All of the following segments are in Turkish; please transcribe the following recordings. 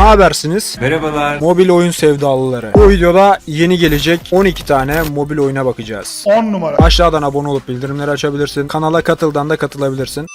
Ne habersiniz? Merhabalar. Mobil oyun sevdalıları. Bu videoda yeni gelecek 12 tane mobil oyuna bakacağız. 10 numara. Aşağıdan abone olup bildirimleri açabilirsin. Kanala katıldan da katılabilirsin.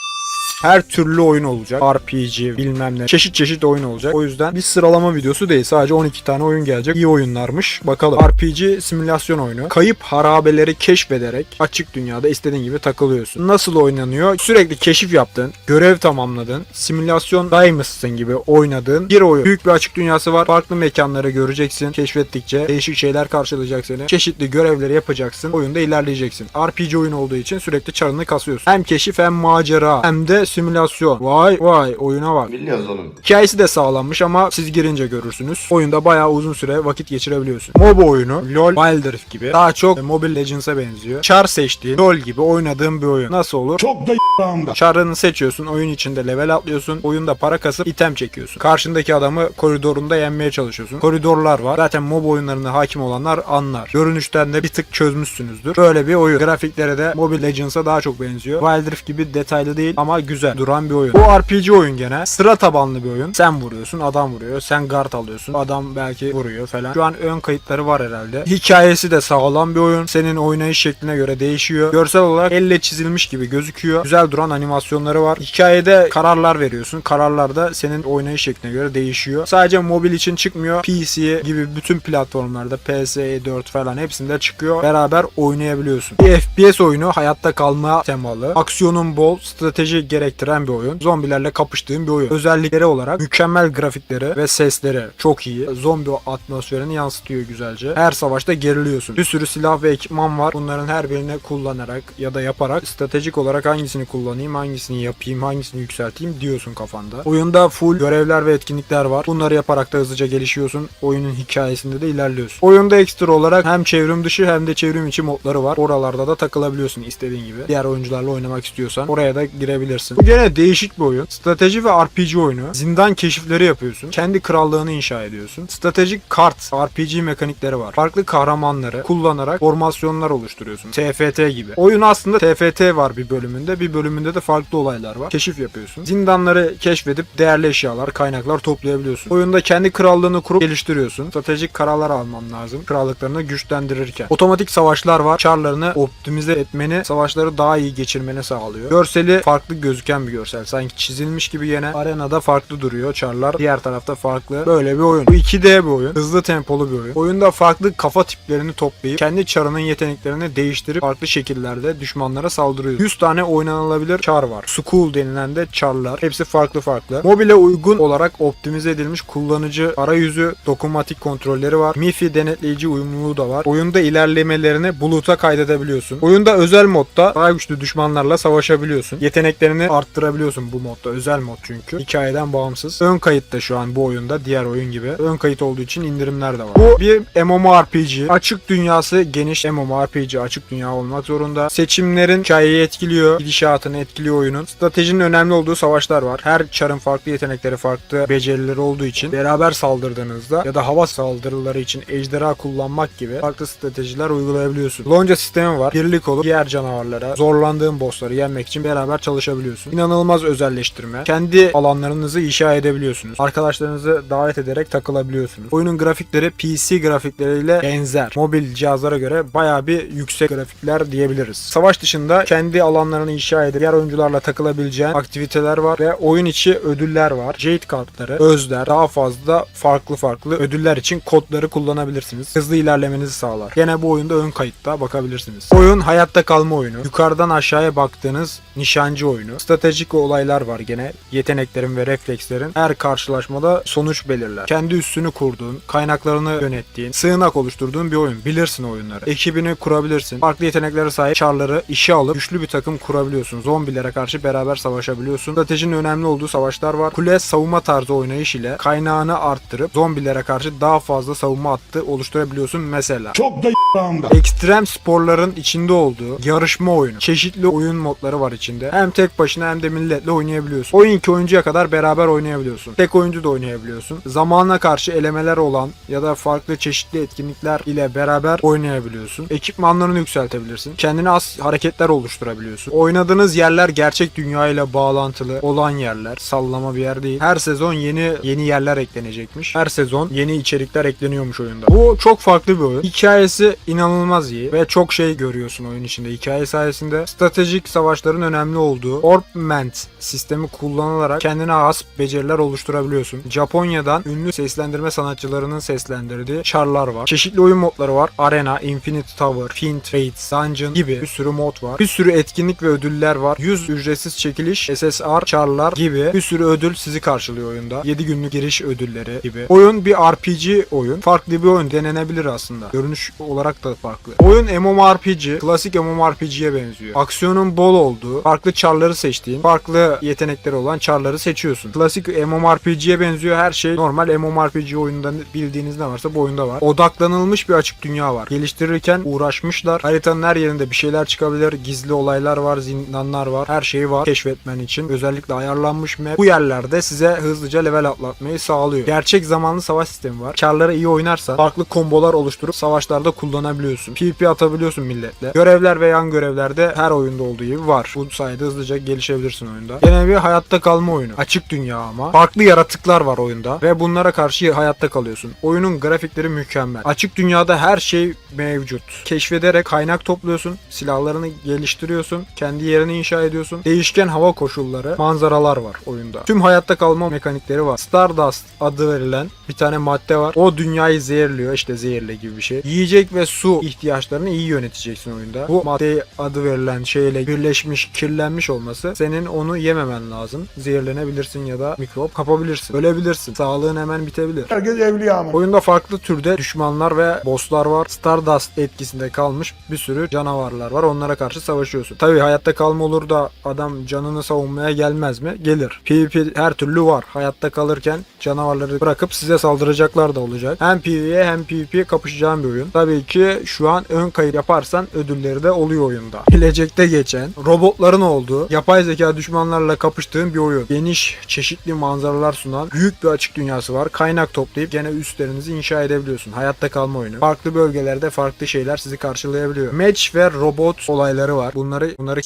Her türlü oyun olacak. RPG bilmem ne. Çeşit çeşit oyun olacak. O yüzden bir sıralama videosu değil. Sadece 12 tane oyun gelecek. İyi oyunlarmış. Bakalım. RPG simülasyon oyunu. Kayıp harabeleri keşfederek açık dünyada istediğin gibi takılıyorsun. Nasıl oynanıyor? Sürekli keşif yaptın. Görev tamamladın. Simülasyon daymısın gibi oynadığın bir oyun. Büyük bir açık dünyası var. Farklı mekanları göreceksin. Keşfettikçe değişik şeyler karşılayacak seni. Çeşitli görevleri yapacaksın. Oyunda ilerleyeceksin. RPG oyun olduğu için sürekli çarını kasıyorsun. Hem keşif hem macera hem de simülasyon. Vay vay oyuna bak. Biliyoruz oğlum. Hikayesi de sağlanmış ama siz girince görürsünüz. Oyunda bayağı uzun süre vakit geçirebiliyorsun. MOBA oyunu, LoL, Wild Rift gibi daha çok Mobile Legends'a benziyor. Char seçtiğin, LoL gibi oynadığın bir oyun. Nasıl olur? Çok da y***ağımda. Char'ını seçiyorsun, oyun içinde level atlıyorsun, oyunda para kasıp item çekiyorsun. Karşındaki adamı koridorunda yenmeye çalışıyorsun. Koridorlar var. Zaten MOBA oyunlarına hakim olanlar anlar. Görünüşten de bir tık çözmüşsünüzdür. Böyle bir oyun. Grafiklere de Mobile Legends'a daha çok benziyor. Wild Rift gibi detaylı değil ama güzel duran bir oyun. Bu RPG oyun gene. Sıra tabanlı bir oyun. Sen vuruyorsun, adam vuruyor. Sen guard alıyorsun. Adam belki vuruyor falan. Şu an ön kayıtları var herhalde. Hikayesi de sağlam bir oyun. Senin oynayış şekline göre değişiyor. Görsel olarak elle çizilmiş gibi gözüküyor. Güzel duran animasyonları var. Hikayede kararlar veriyorsun. Kararlar da senin oynayış şekline göre değişiyor. Sadece mobil için çıkmıyor. PC gibi bütün platformlarda PS4 falan hepsinde çıkıyor. Beraber oynayabiliyorsun. Bir FPS oyunu hayatta kalma temalı. Aksiyonun bol, strateji gerektiren bir oyun. Zombilerle kapıştığın bir oyun. Özellikleri olarak mükemmel grafikleri ve sesleri çok iyi. Zombi atmosferini yansıtıyor güzelce. Her savaşta geriliyorsun. Bir sürü silah ve ekipman var. Bunların her birini kullanarak ya da yaparak stratejik olarak hangisini kullanayım, hangisini yapayım, hangisini yükselteyim diyorsun kafanda. Oyunda full görevler ve etkinlikler var. Bunları yaparak da hızlıca gelişiyorsun. Oyunun hikayesinde de ilerliyorsun. Oyunda ekstra olarak hem çevrim dışı hem de çevrim içi modları var. Oralarda da takılabiliyorsun istediğin gibi. Diğer oyuncularla oynamak istiyorsan oraya da girebilirsin. Bu gene değişik bir oyun. Strateji ve RPG oyunu. Zindan keşifleri yapıyorsun. Kendi krallığını inşa ediyorsun. Stratejik kart RPG mekanikleri var. Farklı kahramanları kullanarak formasyonlar oluşturuyorsun. TFT gibi. Oyun aslında TFT var bir bölümünde. Bir bölümünde de farklı olaylar var. Keşif yapıyorsun. Zindanları keşfedip değerli eşyalar, kaynaklar toplayabiliyorsun. Oyunda kendi krallığını kurup geliştiriyorsun. Stratejik kararlar alman lazım. Krallıklarını güçlendirirken. Otomatik savaşlar var. Çarlarını optimize etmeni, savaşları daha iyi geçirmeni sağlıyor. Görseli farklı gözüken bir görsel. Sanki çizilmiş gibi yine arenada farklı duruyor. Çarlar diğer tarafta farklı. Böyle bir oyun. Bu 2D bir oyun. Hızlı tempolu bir oyun. Oyunda farklı kafa tiplerini toplayıp kendi çarının yeteneklerini değiştirip farklı şekillerde düşmanlara saldırıyor. 100 tane oynanılabilir çar var. School denilen de çarlar. Hepsi farklı farklı. Mobile uygun olarak optimize edilmiş kullanıcı arayüzü dokunmatik kontrolleri var. MIFI denetleyici uyumluluğu da var. Oyunda ilerlemelerini buluta kaydedebiliyorsun. Oyunda özel modda daha güçlü düşmanlarla savaşabiliyorsun. Yeteneklerini arttırabiliyorsun bu modda. Özel mod çünkü. Hikayeden bağımsız. Ön kayıtta şu an bu oyunda diğer oyun gibi. Ön kayıt olduğu için indirimler de var. Bu bir MMORPG. Açık dünyası geniş MMORPG açık dünya olmak zorunda. Seçimlerin hikayeyi etkiliyor. Gidişatını etkiliyor oyunun. Stratejinin önemli olduğu savaşlar var. Her çarın farklı yetenekleri, farklı becerileri olduğu için beraber saldırdığınızda ya da hava saldırıları için ejderha kullanmak gibi farklı stratejiler uygulayabiliyorsun. Lonca sistemi var. Birlik olup diğer canavarlara, zorlandığın bossları yenmek için beraber çalışabiliyorsun. İnanılmaz özelleştirme. Kendi alanlarınızı inşa edebiliyorsunuz. Arkadaşlarınızı davet ederek takılabiliyorsunuz. Oyunun grafikleri PC grafikleriyle benzer. Mobil cihazlara göre bayağı bir yüksek grafikler diyebiliriz. Savaş dışında kendi alanlarını inşa edip diğer oyuncularla takılabileceğin aktiviteler var ve oyun içi ödüller var. Jade kartları, özler, daha fazla farklı farklı ödüller için kodları kullanabilirsiniz. Hızlı ilerlemenizi sağlar. Gene bu oyunda ön kayıtta bakabilirsiniz. Oyun hayatta kalma oyunu. Yukarıdan aşağıya baktığınız nişancı oyunu. Stratejik olaylar var gene. Yeteneklerin ve reflekslerin her karşılaşmada sonuç belirler. Kendi üssünü kurduğun, kaynaklarını yönettiğin, sığınak oluşturduğun bir oyun. Bilirsin oyunları. Ekibini kurabilirsin. Farklı yeteneklere sahip çarları işe alıp güçlü bir takım kurabiliyorsun. Zombilere karşı beraber savaşabiliyorsun. Stratejinin önemli olduğu savaşlar var. Kule savunma tarzı oynayış ile kaynağını arttırıp zombilere karşı daha fazla savunma hattı oluşturabiliyorsun mesela. Çok da y***ağımda. Ekstrem sporların içinde olduğu yarışma oyunu. Çeşitli oyun modları var içinde. Hem tek başına başına hem de milletle oynayabiliyorsun. Oyun iki oyuncuya kadar beraber oynayabiliyorsun. Tek oyuncu da oynayabiliyorsun. Zamanla karşı elemeler olan ya da farklı çeşitli etkinlikler ile beraber oynayabiliyorsun. Ekipmanlarını yükseltebilirsin. Kendine az hareketler oluşturabiliyorsun. Oynadığınız yerler gerçek dünya ile bağlantılı olan yerler. Sallama bir yer değil. Her sezon yeni yeni yerler eklenecekmiş. Her sezon yeni içerikler ekleniyormuş oyunda. Bu çok farklı bir oyun. Hikayesi inanılmaz iyi ve çok şey görüyorsun oyun içinde. Hikaye sayesinde stratejik savaşların önemli olduğu Orbment sistemi kullanılarak kendine has beceriler oluşturabiliyorsun. Japonya'dan ünlü seslendirme sanatçılarının seslendirdiği çarlar var. Çeşitli oyun modları var. Arena, Infinite Tower, Fiend, Raids, Dungeon gibi bir sürü mod var. Bir sürü etkinlik ve ödüller var. 100 ücretsiz çekiliş, SSR, çarlar gibi bir sürü ödül sizi karşılıyor oyunda. 7 günlük giriş ödülleri gibi. Oyun bir RPG oyun. Farklı bir oyun denenebilir aslında. Görünüş olarak da farklı. Oyun MMORPG, klasik MMORPG'ye benziyor. Aksiyonun bol olduğu, farklı çarları seçtiğin, farklı yetenekleri olan çarları seçiyorsun. Klasik MMORPG'ye benziyor her şey. Normal MMORPG oyununda bildiğiniz ne varsa bu oyunda var. Odaklanılmış bir açık dünya var. Geliştirirken uğraşmışlar. Haritanın her yerinde bir şeyler çıkabilir. Gizli olaylar var, zindanlar var. Her şey var keşfetmen için. Özellikle ayarlanmış map. Bu yerlerde size hızlıca level atlatmayı sağlıyor. Gerçek zamanlı savaş sistemi var. Çarları iyi oynarsa farklı kombolar oluşturup savaşlarda kullanabiliyorsun. PvP atabiliyorsun milletle. Görevler ve yan görevlerde her oyunda olduğu gibi var. Bu sayede hızlıca gelişebilirsin oyunda. Gene bir hayatta kalma oyunu. Açık dünya ama. Farklı yaratıklar var oyunda ve bunlara karşı hayatta kalıyorsun. Oyunun grafikleri mükemmel. Açık dünyada her şey mevcut. Keşfederek kaynak topluyorsun. Silahlarını geliştiriyorsun. Kendi yerini inşa ediyorsun. Değişken hava koşulları, manzaralar var oyunda. Tüm hayatta kalma mekanikleri var. Stardust adı verilen bir tane madde var. O dünyayı zehirliyor. işte zehirle gibi bir şey. Yiyecek ve su ihtiyaçlarını iyi yöneteceksin oyunda. Bu madde adı verilen şeyle birleşmiş, kirlenmiş olması senin onu yememen lazım. Zehirlenebilirsin ya da mikrop kapabilirsin. Ölebilirsin. Sağlığın hemen bitebilir. Herkes evliya ama. Oyunda farklı türde düşmanlar ve bosslar var. Stardust etkisinde kalmış bir sürü canavarlar var. Onlara karşı savaşıyorsun. Tabii hayatta kalma olur da adam canını savunmaya gelmez mi? Gelir. PvP her türlü var. Hayatta kalırken canavarları bırakıp size saldıracaklar da olacak. Hem PvE hem PvP kapışacağın bir oyun. Tabii ki şu an ön kayıt yaparsan ödülleri de oluyor oyunda. Gelecekte geçen robotların olduğu yapay zeka düşmanlarla kapıştığın bir oyun. Geniş çeşitli manzaralar sunan büyük bir açık dünyası var. Kaynak toplayıp gene üstlerinizi inşa edebiliyorsun. Hayatta kalma oyunu. Farklı bölgelerde farklı şeyler sizi karşılayabiliyor. Match ve robot olayları var. Bunları bunları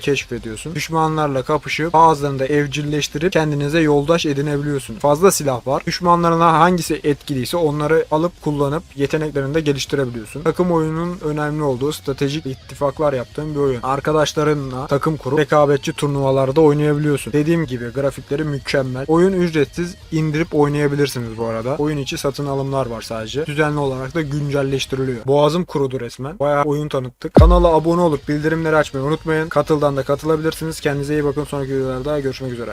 keşfediyorsun. Düşmanlarla kapışıp bazılarını da evcilleştirip kendinize yoldaş edinebiliyorsun. Fazla silah var. Düşmanlarına hangisi etkiliyse onları alıp kullanıp yeteneklerini de geliştirebiliyorsun. Takım oyunun önemli olduğu stratejik ittifaklar yaptığın bir oyun. Arkadaşlarınla takım kurup rekabetçi turnuvalarda oynayabiliyorsun. Dediğim gibi grafikleri mükemmel. Oyun ücretsiz indirip oynayabilirsiniz bu arada. Oyun içi satın alımlar var sadece. Düzenli olarak da güncelleştiriliyor. Boğazım kurudu resmen. Bayağı oyun tanıttık. Kanala abone olup bildirimleri açmayı unutmayın. Katıldan da katılabilirsiniz. Kendinize iyi bakın. Sonraki videolarda görüşmek üzere.